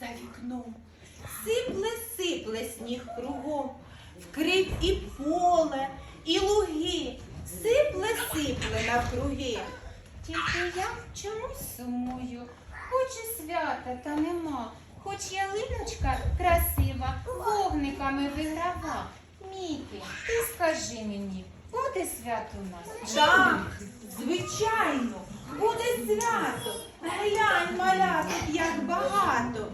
За вікном сипле, сипле сніг кругом, вкрив і поле, і луги, сипле, сипле навкруги. Тільки я чомусь сумую. Хочу свята, та нема. Хоч ялиночка красива, вогниками виграва. Мікі, ти скажи мені, буде свято у нас? Так, звичайно, буде свято. Глянь, маляток, як багато.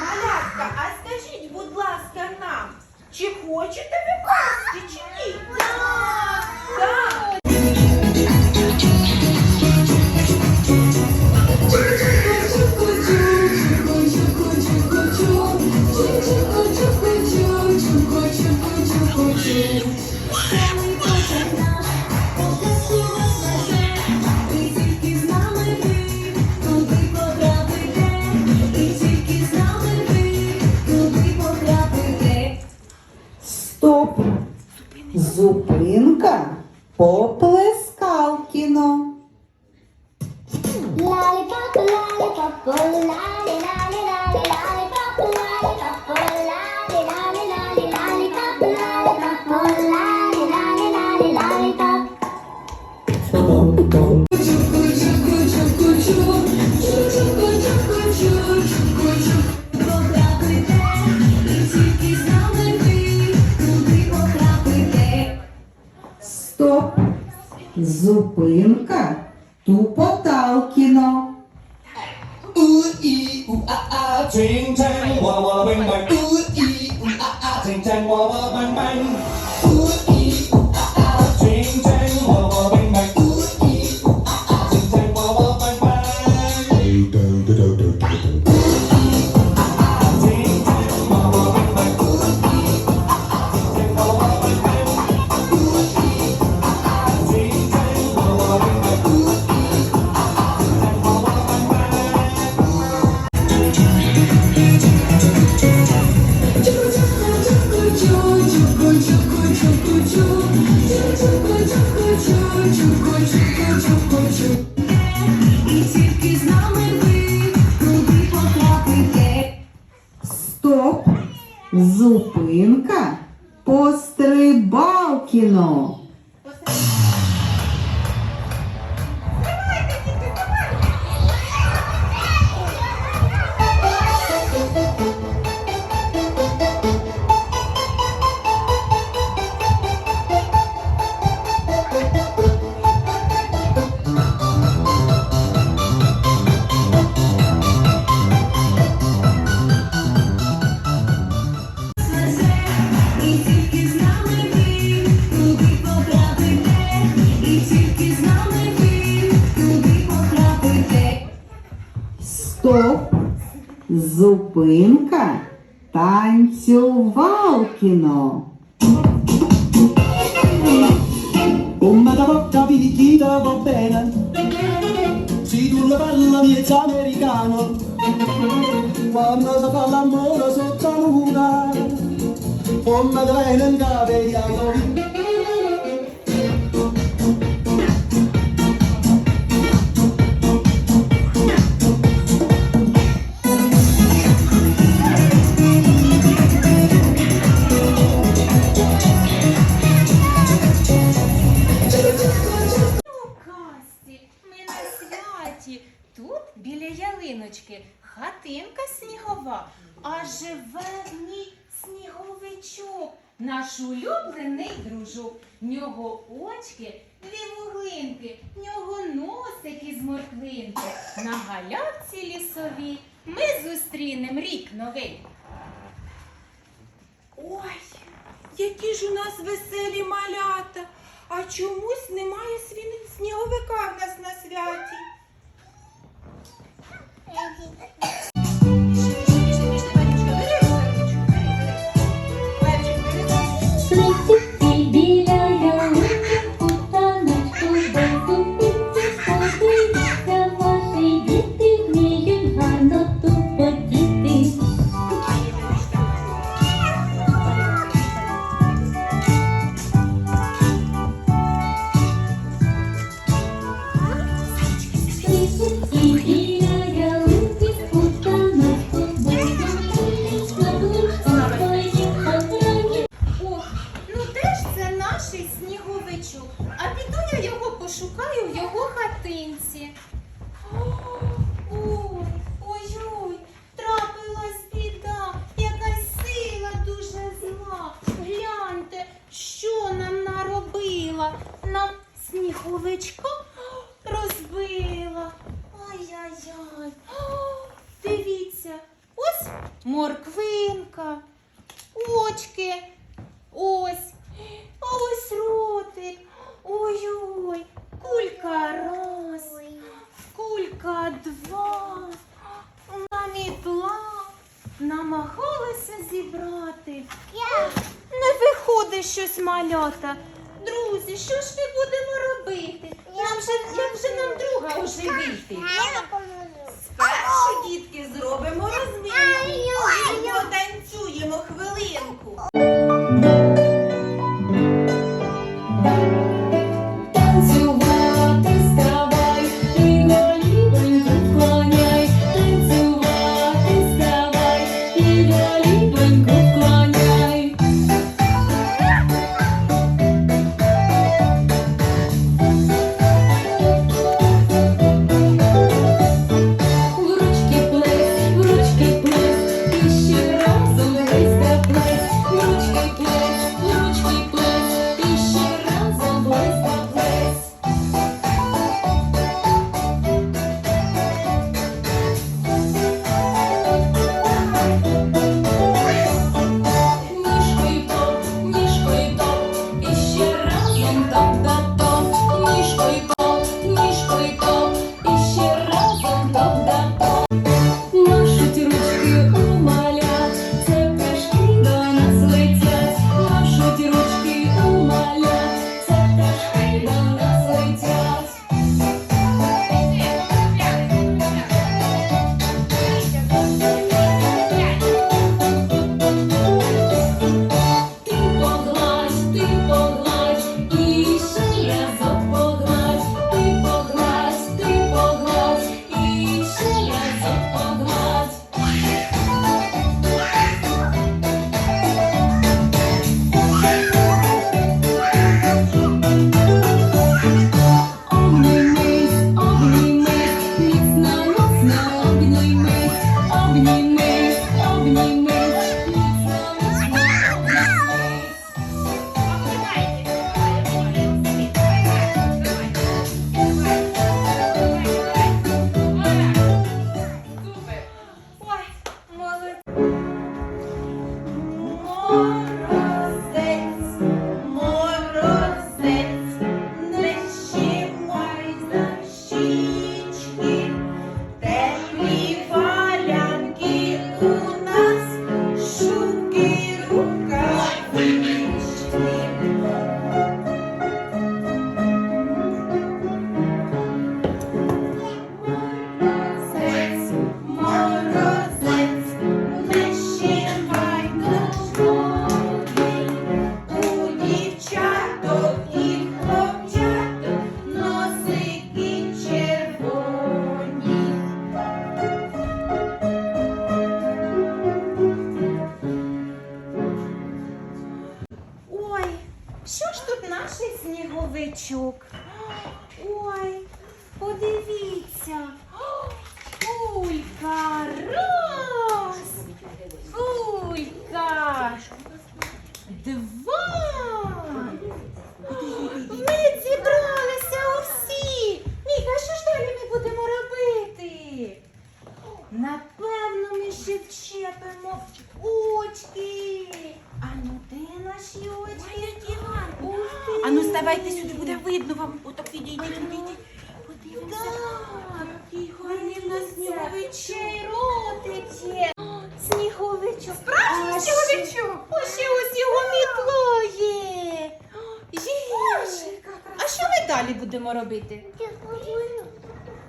Малятка, а скажіть, будь ласка, нам, чи хочете ви пасти, чи ні? Так, так. Oh, lolly, lolly, lolly, lollipop, lollipop, oh, lolly, lolly, lolly, lollipop, lollipop, oh, lolly, lolly, lolly, lollipop. Стоп! Зупинка Стоп! Зупинка пострибалкіно. Зупинка танцювалкіно. Come da bocca picchita va bene Se tu la parla miezza americano Quando si fa l'amore sotto la luna Come da bene in cave живе сніговичок, наш улюблений дружок. В нього очки, дві вуглинки, в нього носик із морквинки. На галявці лісовій ми зустрінем рік новий. Ой, які ж у нас веселі малята. А чомусь немає сніговика в нас вас на мітла намагалися зібрати. Не виходить щось малята. Друзі, що ж ми будемо робити? Нам же, як же нам друга оживити? Спершу, дітки, зробимо розминку. потанцюємо хвилинку. Merci. далі будемо робити?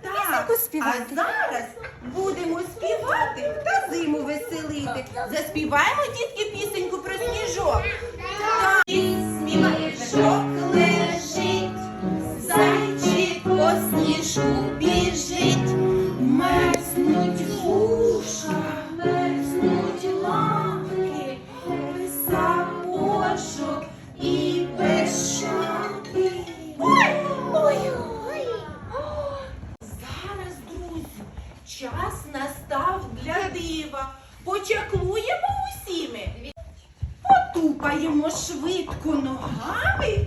Так, а зараз будемо співати та зиму веселити. Заспіваємо, дітки, пісеньку про сніжок. настав для дива. Почаклуємо усіми. Потупаємо швидко ногами,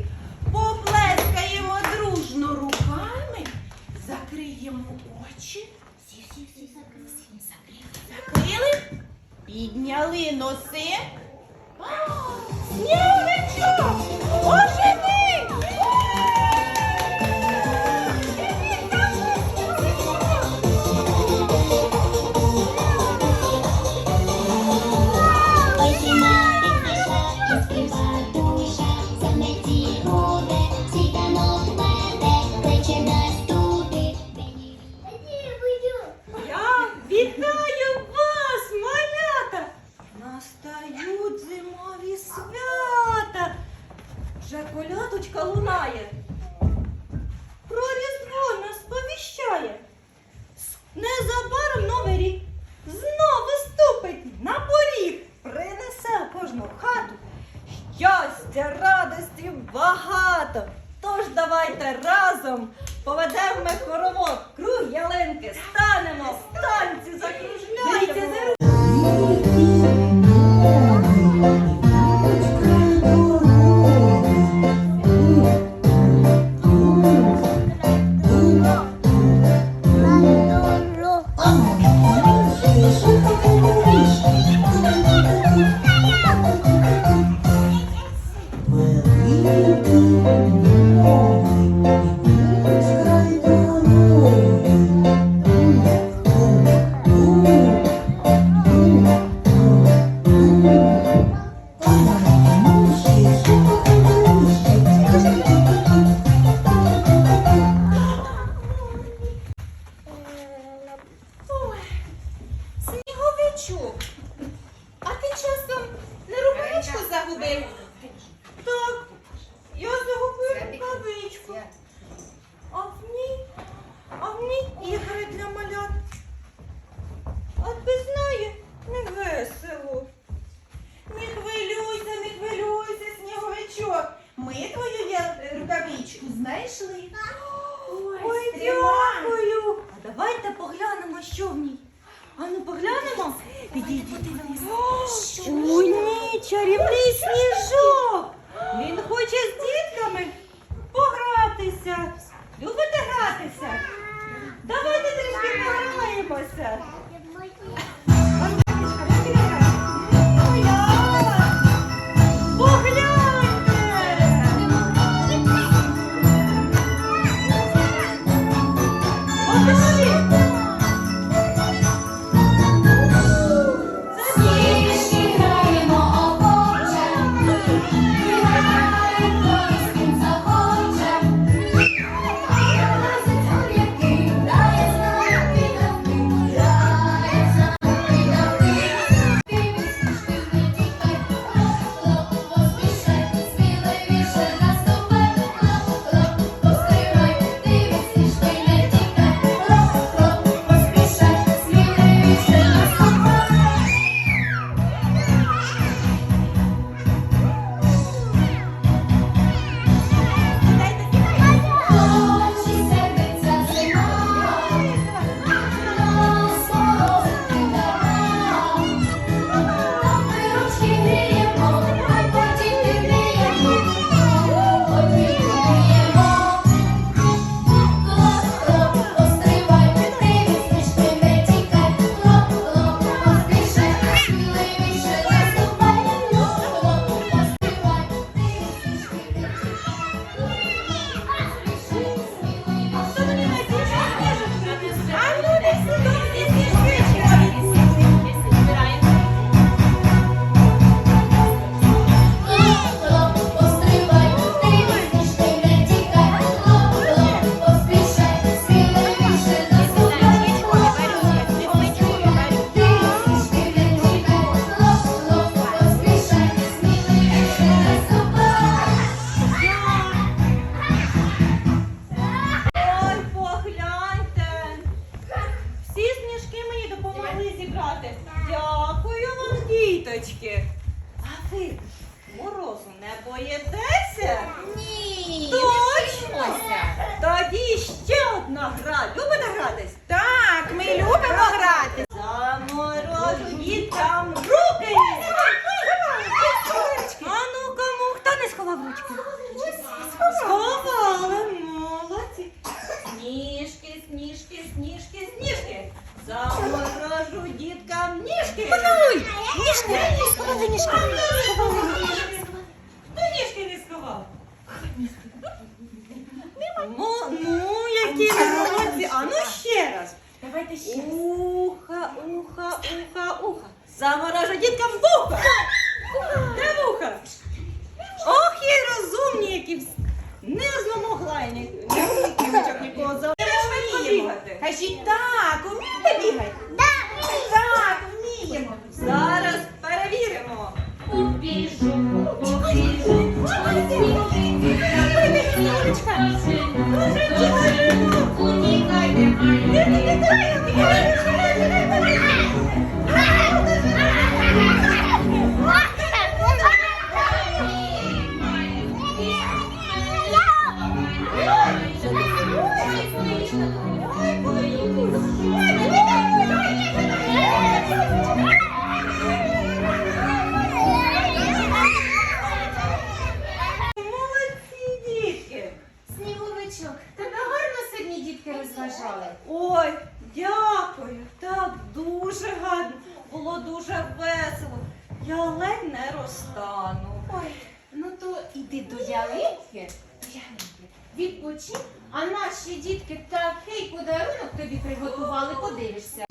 поплескаємо дружно руками, закриємо очі. Закрили, підняли носи. Снігничок! Боже! Gördüğünüz gibi. Дітки. Ой, дякую. Так дуже гарно. Було дуже весело. Я ледь не розтану. Ой, ну то іди до ялинки, ялинки, відпочинь, а наші дітки такий подарунок тобі приготували, подивишся.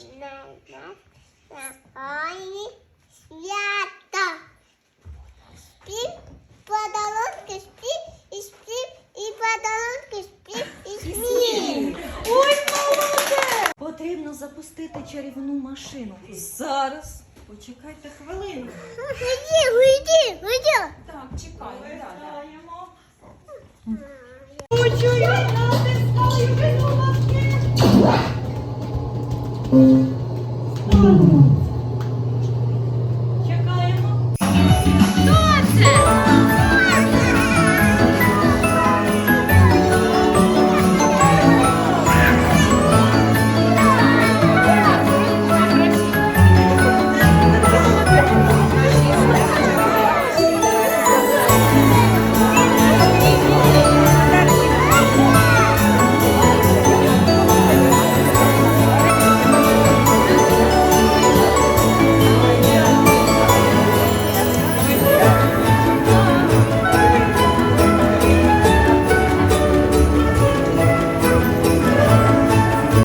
Ой, нас свято. Спів подолонки, спів і спів, і подолонки, спів і спів. Ой, молоде! Потрібно запустити чарівну машину. Зараз. Почекайте хвилину. Іди, уйди, уйди. Так, чекаємо. Почуємо. Thank mm -hmm.